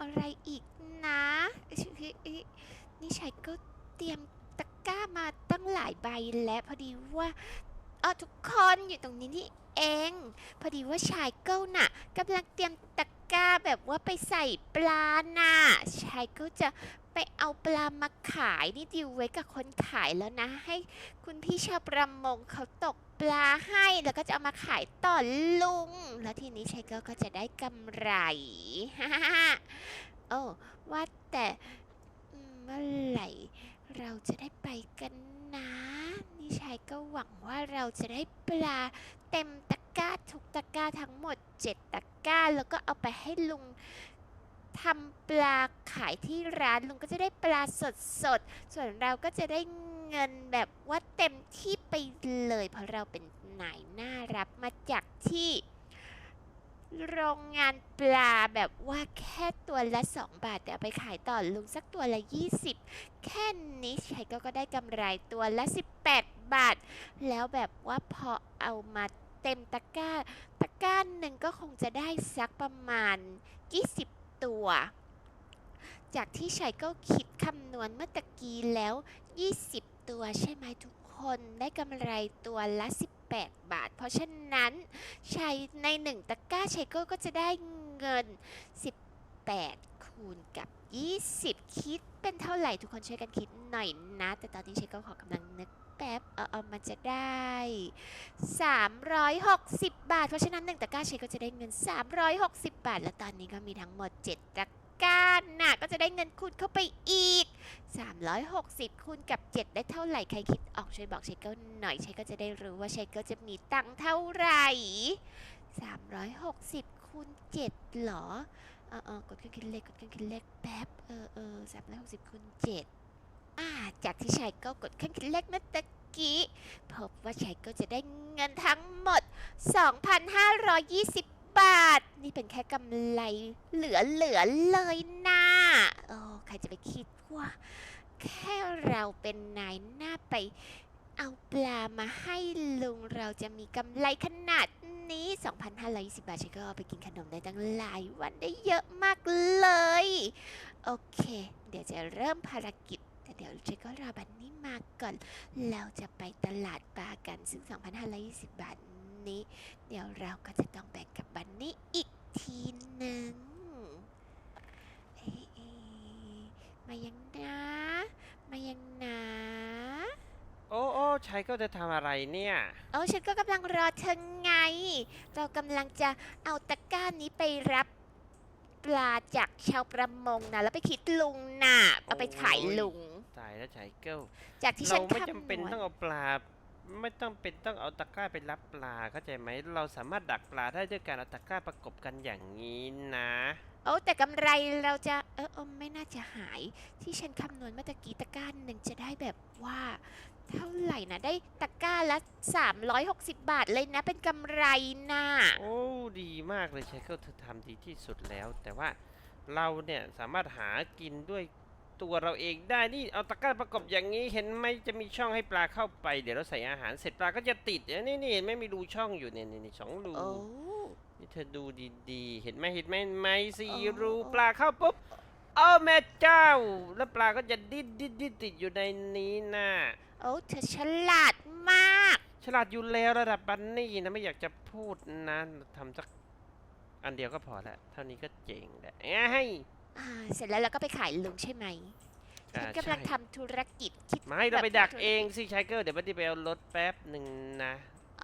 อะไรอีกนะ นี่ชัยก็เตรียมตะกร้ามาตั้งหลายใบแล้วพอดีว่าเออทุกคนอยู่ตรงนี้นี่เอง พอดีว่าชายเก้าน่ะกำลังเตรียมตะกร้าแบบว่าไปใส่ปลาน่ะชายก็จะไปเอาปลามาขายนี่ดิวไว้กับคนขายแล้วนะ ให้คุณพี่ชาวประมงเขาตก ปลาให้แล้วก็จะเอามาขายต่อลุง แล้วทีนี้ชายเก้าก็จะได้กำไรโอ้ว่าแต่เมื่อไหร่เราจะได้ไปกันนะนี่ชายก็หวังว่าเราจะได้ปลาเต็มตะกร้าทุกตะกร้าทั้งหมดเจ็ดตะกร้า แล้วก็เอาไปให้ลุง ทำปลาขายที่ร้านลุงก็จะได้ปลาสดสดส่วนเราก็จะได้เงินแบบว่าเต็มที่ไปเลย เพราะเราเป็นนายน่ารับมาจากที่โรงงานปลาแบบว่าแค่ตัวละ 2 บาท แต่เอาไปขายต่อลุงสักตัวละ 20 แค่นี้ใชัยก็ก็ได้กำไรตัวละ 18 บาท แล้วแบบว่าพอเอามาเต็มตะกร้า ตะกร้าหนึ่งก็คงจะได้สักประมาณ 20 ตัว จากที่ชัยก็คิดคำนวณเมื่อตะกี้แล้ว 20 ตัวใช่ไหมทุกคนได้กำไรตัวละ 18 บาท เพราะฉะนั้นชัยในหนึ่งตะกร้าชัยก็ก็จะได้เงิน 18 คูณกับ 20 คิดเป็นเท่าไหร่ทุกคนช่วยกันคิดหน่อยนะ แต่ตอนนี้ชัยก็ขอกำลังนึก ป๊บเออเออมันจะได้ 360 บาท เพราะฉะนั้นหนึ่งตะกร้าเชก็จะได้เงิน 360 บาท และตอนนี้ก็มีทั้งหมด 7 ตะกร้าน่ะก็จะได้เงินคูณเข้าไปอีก 360 คูณกับ 7 ได้เท่าไหร่ ใครคิดออกช่วยบอกเชคเกิลหน่อยเชคก็จะได้รู้ว่าเชคกิลจะมีตังค์เท่าไหร่ 360 คูณ7เหรอเออเออกดเครื่องคิดเลขกดเครื่องคิดเลขแป๊บ เออเออ360คูณ7 อ่าจากที่ชายก็กดเครื่องคิดเลขเมื่อตะกี้พบว่าชายก็จะได้เงินทั้งหมด 2,520 บาท นี่เป็นแค่กำไรเหลือเหลือๆเลยนะโอ้ใครจะไปคิดว่า แค่เราเป็นนายหน้าไปเอาปลามาให้ลุงเราจะมีกำไรขนาดนี้ 2,520 บาทฉันก็เอาไปกินขนมได้ตั้งหลายวันได้เยอะมากเลย โอเค เดี๋ยวจะเริ่มภารกิจ แต่เดี๋ยวฉันก็รอบันนี่มาก่อน เราจะไปตลาดปลากันซึ่ง 2,520 บาทนี้ เดี๋ยวเราก็จะต้องแบ่งกับบันนี่อีกทีหนึ่งเอ๊ะเอ๊ะมายังนะ มายังนะโอ้โอ้ชัยก็จะทำอะไรเนี่ย โอ้ฉันก็กำลังรอเธอไง เรากำลังจะเอาตะกร้านี้ไปรับปลาจากชาวประมงนะ แล้วไปคิดลุงน่ะเอาไปขายลุง ตายแล้วชัยเกิลจากที่เราฉันไม่คำจำเป็นนวณต้องเอาปลา ไม่ต้องเป็นต้องเอาตะกร้าไปรับปลาเข้าใจไหมเราสามารถดักปลาได้ด้วยการเอาตะกร้าประกบกันอย่างนี้นะโอ้แต่กำไรเราจะเออเออไม่น่าจะหาย ที่ฉันคำนวณเมื่อตะกี้ตะกร้าหนึ่งจะได้แบบว่า เท่าไหร่นะได้ตะกร้าละ 360 บาทเลยนะเป็นกำไรน่ะโอ้ดีมากเลยชัยเกิลเธอทำดีที่สุดแล้ว แต่ว่าเราเนี่ยสามารถหากินด้วย ตัวเราเองได้นี่เอาตะกร้าประกบอย่างนี้เห็นไหมจะมีช่องให้ปลาเข้าไป เดี๋ยวเราใส่อาหารเสร็จปลาก็จะติดเนี่ยนี่นี่เห็นไหม่มีรูช่องอยู่เนี่ยนี่นี่สองรูโอ้นี่เธอดูดีๆ เห็นไหมเห็นไหมไหมสี่อ๋อรูปลาเข้าปุ๊บโอ้แม่เจ้า แล้วปลาก็จะดิ้นดิ้นดิ้นติดอยู่ในนี้น่ะโอ้เธอฉลาดมาก ฉลาดอยู่แล้วระดับบันนี่นะไม่อยากจะพูดนะทำสักอันเดียวก็พอละเท่านี้ก็เจ๋งแล้วเอ้ย อ่าเสร็จแล้วเราก็ไปขายลุงใช่ไหมอ่าฉันกำลังใช่ทำธุรกิจคิดไม่เราไปแบบดักธุรกิจเองสิชายเกิลเดี๋ยวบันนี่ไปเอารถแป๊บหนึ่งนะ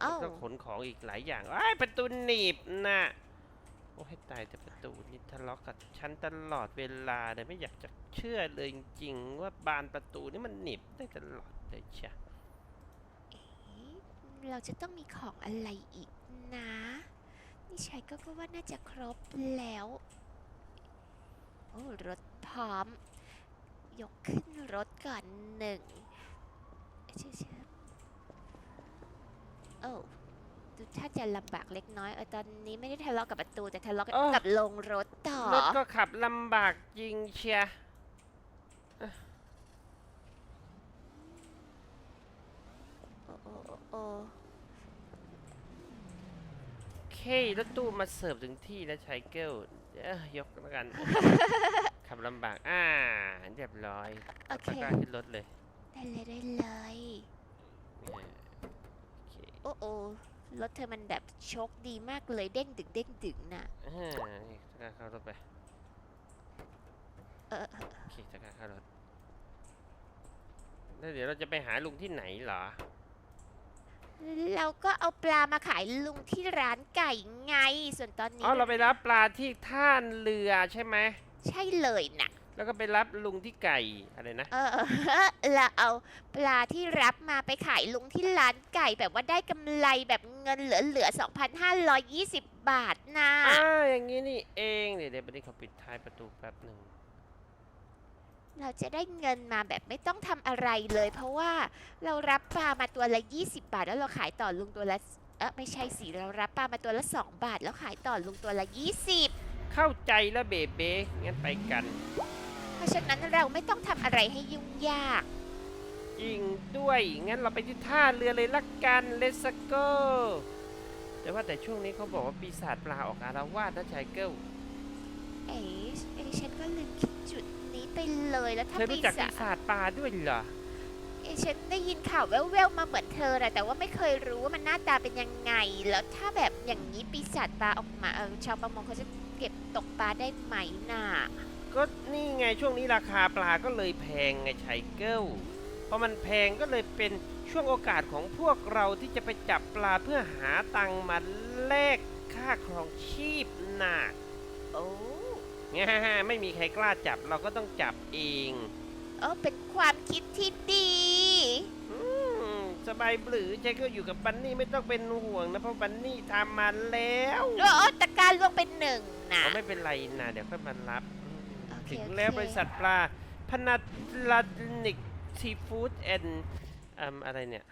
เอ้าแล้วก็ขนของอีกหลายอย่างไอ้ายประตูหนีบนะโอ้ให้ตายแต่ประตูนี่ทะเลาะกับฉันตลอดเวลาเลยไม่อยากจะเชื่อเลยจริงๆว่าบานประตูนี่มันหนีบได้ตลอดเลยเชียเอ๊ะเราจะต้องมีของอะไรอีกนะ นี่ชัยก็ก็ว่าน่าจะครบแล้วโอ้รถพร้อม ยกขึ้นรถก่อนหนึ่งเชื่อเชื่อโอ้ดูถ้าจะลำบากเล็กน้อยเออตอนนี้ไม่ได้ทะเลาะกับประตูแต่ทะเลาะกับลงรถต่อ รถก็ขับลำบากจริงเชีย โอ้โอ้โอ้โอ้ โอเค รถตู้มาเสิร์ฟถึงที่แล้วชายเกิลเอ้ยยกแล้วกัน ขับลำบาก อ่า เรียบร้อยโอเค ตะกร้าขึ้นรถเลยได้เลยได้เลยเนี่ยโอเคโอ้โอ้รถเธอมันแบบโชคดีมากเลยเด้งดึงเด้งดึงน่ะอ่านี่ตะกร้าเข้ารถไป เออเออโอเคตะกร้าเข้ารถแล้วเดี๋ยวเราจะไปหาลุงที่ไหนเหรอ เราก็เอาปลามาขายลุงที่ร้านไก่ไง ส่วนตอนนี้อ๋อเราไปรับปลาที่ท่านเรือใช่ไหมใช่เลยน่ะแล้วก็ไปรับลุงที่ไก่อะไรนะเออเราเอาปลาที่รับมาไปขายลุงที่ร้านไก่แบบว่าได้กำไรแบบเงินเหลือๆ2,520 บาทนะอ่าอย่างนี้นี่เอง เดี๋ยวเดี๋ยววันนี้เขาปิดท้ายประตูแป๊บหนึ่ง เราจะได้เงินมาแบบไม่ต้องทำอะไรเลย เพราะว่าเรารับปลามาตัวละ 20 บาท แล้วเราขายต่อลุงตัวละเออไม่ใช่สิเรารับปลามาตัวละ 2 บาท แล้วขายต่อลุงตัวละ 20 เข้าใจแล้วเบเบ้งั้นไปกัน เพราะฉะนั้นเราไม่ต้องทำอะไรให้ยุ่งยาก จริงด้วย งั้นเราไปที่ท่าเรือเลยละกัน Let's go แต่ว่าแต่ช่วงนี้เขาบอกว่าปีศาจปลาออกอารวาสนะชายเกิลเอ๋เอ๋ฉันก็ลืมคิดจุด นี้ไปเลยแล้วเธถ้าอปีรู้จักศาปีจศาจปลาด้วยเหรอ เอ๋ฉันได้ยินข่าวแว่วๆมาเหมือนเธอแหละแต่ว่าไม่เคยรู้ว่ามันหน้าตาเป็นยังไง แล้วถ้าแบบอย่างนี้ปีศาจปลาออกมาเออชาวประมงเขาจะเก็บตกปลาได้ไหมน่ะก็นี่ไงช่วงนี้ราคาปลาก็เลยแพงไงชายเกิลพอมันแพงก็เลยเป็นช่วงโอกาสของพวกเราที่จะไปจับปลาเพื่อหาตังค์มาแลกค่าครองชีพน่ะ โอ้ ง่าไม่มีใครกล้าจับเราก็ต้องจับเองเออเป็นความคิดที่ดีอืมสบายบลือใจก็อยู่กับบันนี่ไม่ต้องเป็นห่วงนะเพราะบันนี่ทำมาแล้วโอ้ตะการลวงเป็นหนึ่งนะเอาไม่เป็นไรนะเดี๋ยวค่อยมารับอืมโอเคถึงโอเคแล้วบริษัทปลาพนัทลานิกซีฟู้ดแอนด์อะไรเนี่ย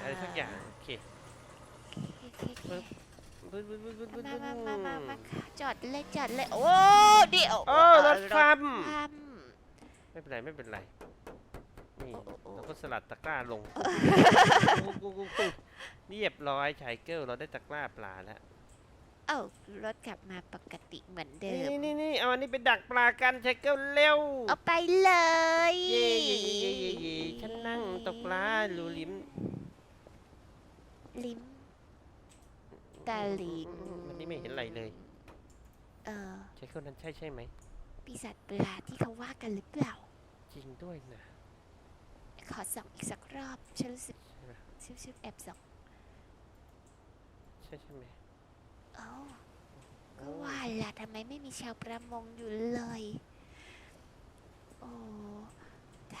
อะไรสักอย่าง โอเคโอเคโอเคปึ๊ บึ้นบึ้นบึ้นบึ้นบึ้นมามามามามาค่ะจอดเลยจอดเลยโอ้เดี๋ยวโอ้รถฟัมไม่เป็นไรไม่เป็นไรนี่เราก็สลัดตะกร้าลงกูกูกูกูเรียบร้อยชายเกิลเราได้ตะกร้าปลาแล้วเอ้ารถกลับมาปกติเหมือนเดิม นี่นี่นี่เอาอันนี้ไปดักปลากันชายเกิลเร็ว เอาไปเลย เย่เย่เย่เย่เย่ฉันนั่งตกปลาลูลิมลิม ตาลิงวันนี้ไม่เห็นอะไรเลย เออชายเกิลนั้นใช่ใช่ไหม ปีศาจปลาที่เขาว่ากันหรือเปล่า จริงด้วยนะขอส่องอีกสักรอบฉันรู้สึกใช่ไหมชิบชิบแอบส่องใช่ใช่ไหมเอ้าก็ว่าล่ะทำไมไม่มีชาวประมงอยู่เลย โอ้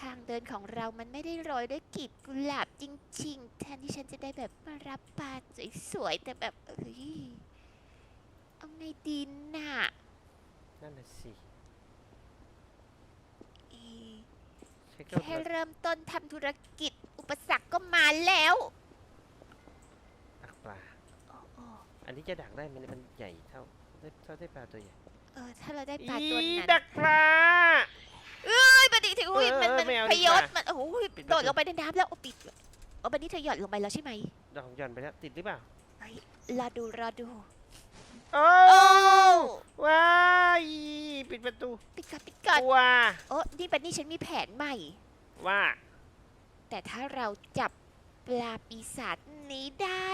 ทางเดินของเรามันไม่ได้โรยด้วยกลีบกุหลาบจริงๆ แทนที่ฉันจะได้แบบมารับปลาสวยๆ แต่แบบเอ้ยเอาไงดีน่ะ นั่นน่ะสิอีชายเกิลแค่เริ่มต้นทำธุรกิจ อุปสรรคก็มาแล้วดักปลาโอ้โอ้อันนี้จะดักได้ไหมเนี่ยมันใหญ่เท่าเท่าได้ปลาตัวใหญ่ เออ ถ้าเราได้ปลาตัวอีนั้นดักปลา เอ้ยบันนี้ถืออุ้ยเออมันมันไม่เอาพดียกว่าศมันโอ้ยปิดประตู โดดลงไปในน้ำแล้วโอ้ปิดโอ้บันนี้เธอหย่อนลงไปแล้วใช่ไหมดอกหย่อนไปแล้วติดหรือเปล่ารอดูรอดูโอ้โอ้ว้ายปิดประตูปิดก่อนปิดก่อนว้าโอ้นี่บันนี้ฉันมีแผนใหม่ ว่าแต่ถ้าเราจับปลาปีศาจนี้ได้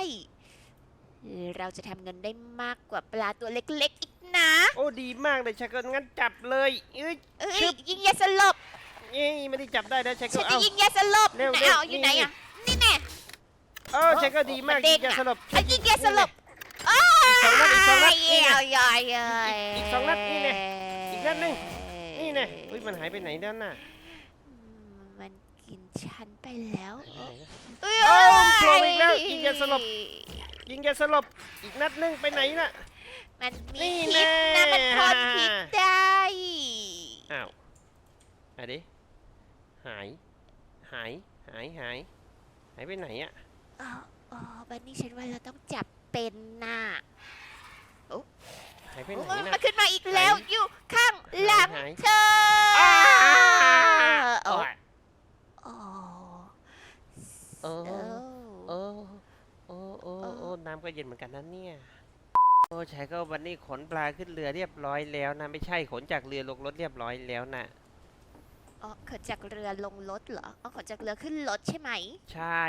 เราจะทำเงินได้มากกว่าปลาตัวเล็กๆอีกนะ โอ้ดีมากเลยชายเกิลงั้นจับเลยเอ้ย เอ้ชึยบยิงยาสลบ เอ้ยไม่ได้จับได้นะชายฉัเกินลจะเอ้า ยิงยาสลบเร็วไหนเร็วเอาอยู่ไหนนี่ อะ นี่แน่เออชายเกิลดีมากมันเด้ยิงงยาอะสลบไอ้ยิงยาสลบอ้าสองนัดอีกสองนัดนี่ไงเอาย่อยๆอีกอีกสองนัดนี่ไงอีกนัดหนึ่ง นี่ไงอุ้ยมันหายไปไหนด้านน่ะอืมมันกินฉันไปแล้วไหนนะเอ้ยเอ้าโผล่มาอีกแล้วยิงยาสลบ ยิงยาสลบอีกนัดหนึงไปไหนน่ะ มันมีนี่พิษแน่ นะมันพ่นพิษได้ อ้าวอะดิ หาย หาย หาย หาย หายไปไหนอะอ๋ออ๋อวันนี้ฉันว่าเราต้องจับเป็นน่ะหายไปโอ้ไหนยน่ะมันขึ้นมาอีกแล้ว อยู่ข้างหลังหาย เธออ้าโอ้โอ้ยโอ้โอ้โอ้โอ้โอ้โอ้โอ้โอ้น้ำก็เย็นเหมือนกันนะเนี่ย โอ้ชายเกิลวันนี้ขนปลาขึ้นเรือเรียบร้อยแล้วนะ ไม่ใช่ขนจากเรือลงรถเรียบร้อยแล้วนะ อ๋อขนจากเรือลงรถเหรออ๋อขนจากเรือขึ้นรถใช่ไหม ใช่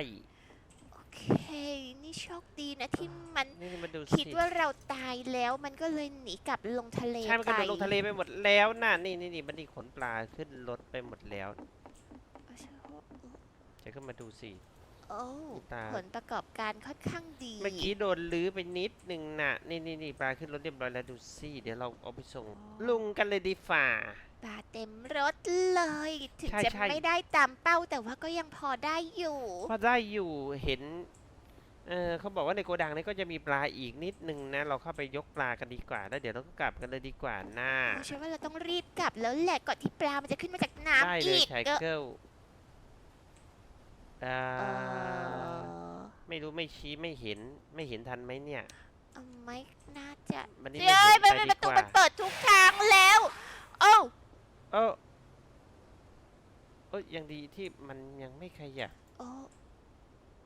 โอเค นี่โชคดีนะที่มันนี่มาดูคิดสิว่าเราตายแล้วมันก็เลยหนีกลับลงทะเลใช่ มันกระโดดไปลงทะเลไปหมดแล้วนะนี่นี่นี่มันนี่ขนปลาขึ้นรถไปหมดแล้วชายเกิลมาดูสิ โอ้ตา ผลประกอบการค่อนข้างดี เมื่อกี้โดนลื้อไปนิดหนึ่งน่ะ นี่นี่นี่ปลาขึ้นรถเรียบร้อยแล้วดูสิ เดี๋ยวเราเอาไปส่งลุงกันเลยดีฝ่า ปลาเต็มรถเลย ถึงใช่จะใช่ ไม่ได้ตามเป้าแต่ว่าก็ยังพอได้อยู่ พอได้อยู่เห็น เออเขาบอกว่าในโกดังนี้ก็จะมีปลาอีกนิดนึงนะ เราเข้าไปยกปลากันดีกว่า แล้วเดี๋ยวเราก็กลับกันเลยดีกว่านะฉันว่าเราต้องรีบกลับแล้วแหละก่อนที่ปลา มันจะขึ้นมาจากได้น้ำเลยอีกชายเออเกิลอ่าเออไม่รู้ไม่ชี้ไม่เห็นไม่เห็นทันไหมเนี่ย เอาไม่น่าจะวันนี้เฮ้ยไม่มันเห็นมันไปประตูดีกมันว่าเปิดทุกทางแล้ว โอ้ เออเอ้ยยังดีที่มันยังไม่ขยับ โอ้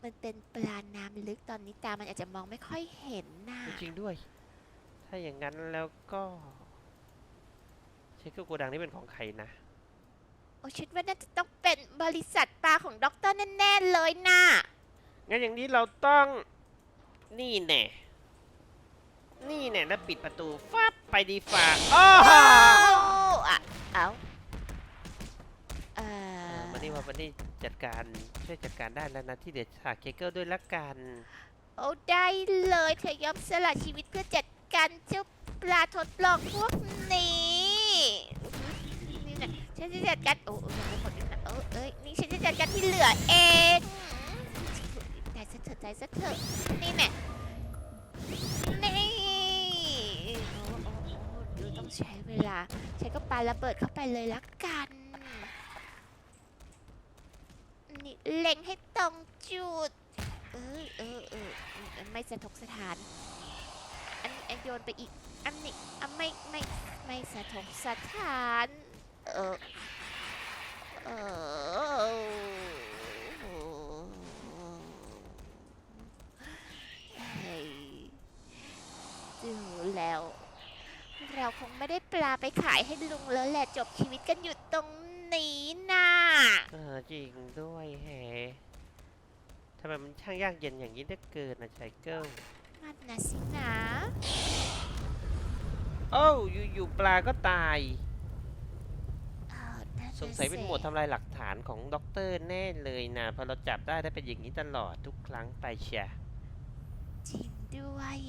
มันเป็นปลาน้ำลึกตอนนี้ตา มันอาจจะมองไม่ค่อยเห็นน่ะจริงๆด้วย ถ้าอย่างนั้นแล้วก็เช็คโกดังนี้เป็นของใครนะ โอ้ฉันว่าน่าจะต้องเป็นบริษัทปลาของด็อกเตอร์แน่ๆเลยน่ะ งั้นอย่างนี้เราต้องนี่แน่ นี่แน่แล้วปิดประตูฟับไปดีฝ่าอ้อโอ้อะ เอาเอ่เอออวันนี้ว่าวันนี้จัดการช่วยจัดการได้แล้วนะที่เด็ดฉากเคเกิลด้วยละกันโอ้ได้เลยเธอยอมสละชีวิตเพื่อจัดการเจ้าปลาทดลองพวกนี้นี่นะฉันจะจัดการโอ้โอ้ยังไม่หมดเลยนะเออเอ้ยนี่ฉันจะจัดการที่เหลือเองใจซะเถอะใจซะเถอะนี่แน่นี่ ใช้เวลาฉันก็ปาระเบิดเข้าไปเลยละกัน นี่เล็งให้ตรงจุด เออเออเออไม่สะทกสถาน อันนี้โยนไปอีก อันนี้อันไม่ไม่ไม่สะทกสถาน เออเออเฮ้ยดูแล้ว เราคงไม่ได้ปลาไปขายให้ลุงแล้วแหละจบชีวิตกันอยู่ตรงนี้น่ะเออจริงด้วยแฮะทำไมมันช่างยากเย็นอย่างนี้เหลือเกินนะชายเกิลนั่นนะสินะโอ้วอยู่ๆปลาก็ตาย เออนั่นน่ะสงสัยเป็นสิหมวดทำลายหลักฐานของด็อกเตอร์แน่เลยนะพอเราจับได้ได้เป็นอย่างนี้ตลอดทุกครั้งไปเชีย จริงด้วย